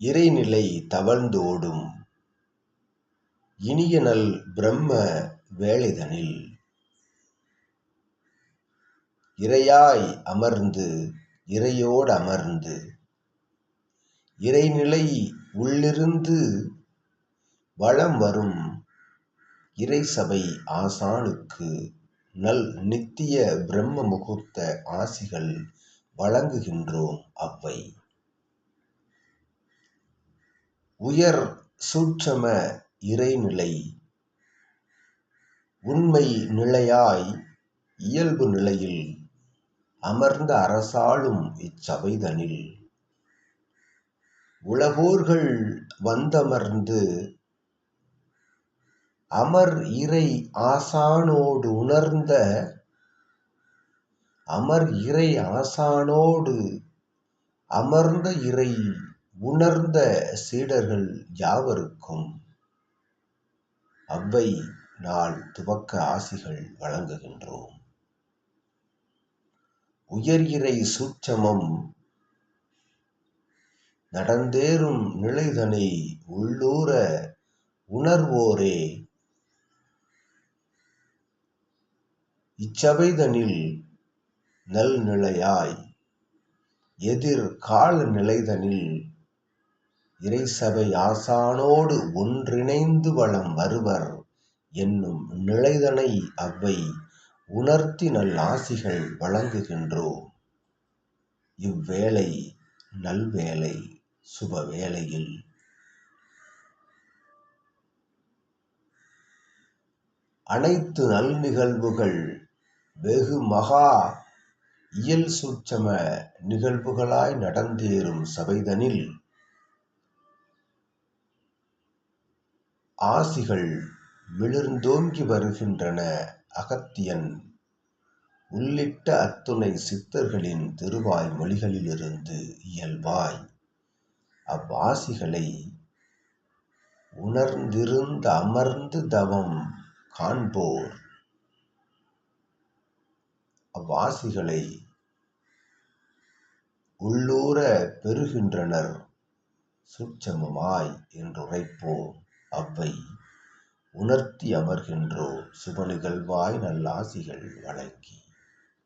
இறைநிலை தவழ்ந்தோடும் இனியனல் பிரம்ம வேளைதனில் இறையாய் அமர்ந்து இறையோடு அமர்ந்து இறைநிலை உள்ளிருந்து வளம் வரும் இறைசபை ஆசானுக்கு நல் நித்திய பிரம்ம முகூர்த்த ஆசிகள் வழங்குகின்றோம் அவ்வை. உயர் சூட்சம இறைநிலை. உண்மை நிலையாய் இயல்பு நிலையில் அமர்ந்த அரசாளும் இச்சபைதனில். உலகோர்கள் வந்தமர்ந்து அமர் இறை ஆசானோடு உணர்ந்த அமர் இறை ஆசானோடு அமர்ந்த இறை உணர்ந்த சீடர்கள் யாவருக்கும் அவ்வை நாள் துவக்க ஆசிகள் வழங்குகின்றோம். உயர் இறை சூட்சமம் நடந்தேறும் நிலைதனை உள்ளூர உணர்வோரே. இச்சபைதனில் நல்நிலையாய் எதிர் கால நிலைதனில் இறைசபை ஆசானோடு ஒன்றிணைந்து வளம் வருவர் என்னும் நிலைதனை அவ்வை உணர்த்தி நல் ஆசிகள் வழங்குகின்றோம். இவ்வேளை நல்வேளை சுப வேளையில் அனைத்து நல் நிகழ்வுகள் வெகு மகா இயல் சூட்சம நிகழ்வுகளாய் நடந்தேறும் சபைதனில் ஆசிகள் மிளிர்ந்தோங்கி வருகின்றன. அகத்தியன் உள்ளிட்ட அத்துணை சித்தர்களின் திருவாய் மொழிகளிலிருந்து இயல்பாய். அவ்வாசிகளை உணர்ந்திருந்த அமர்ந்து தவம் காண்போர். அவ்வாசிகளை உள்ளூர பெறுகின்றனர். சூட்சமமாய் என்றுரைப்போம். அவ்வை உணர்த்தி அமர்கின்றோ சுப நிகழ்வாய் நல்லாசிகள் வழங்கி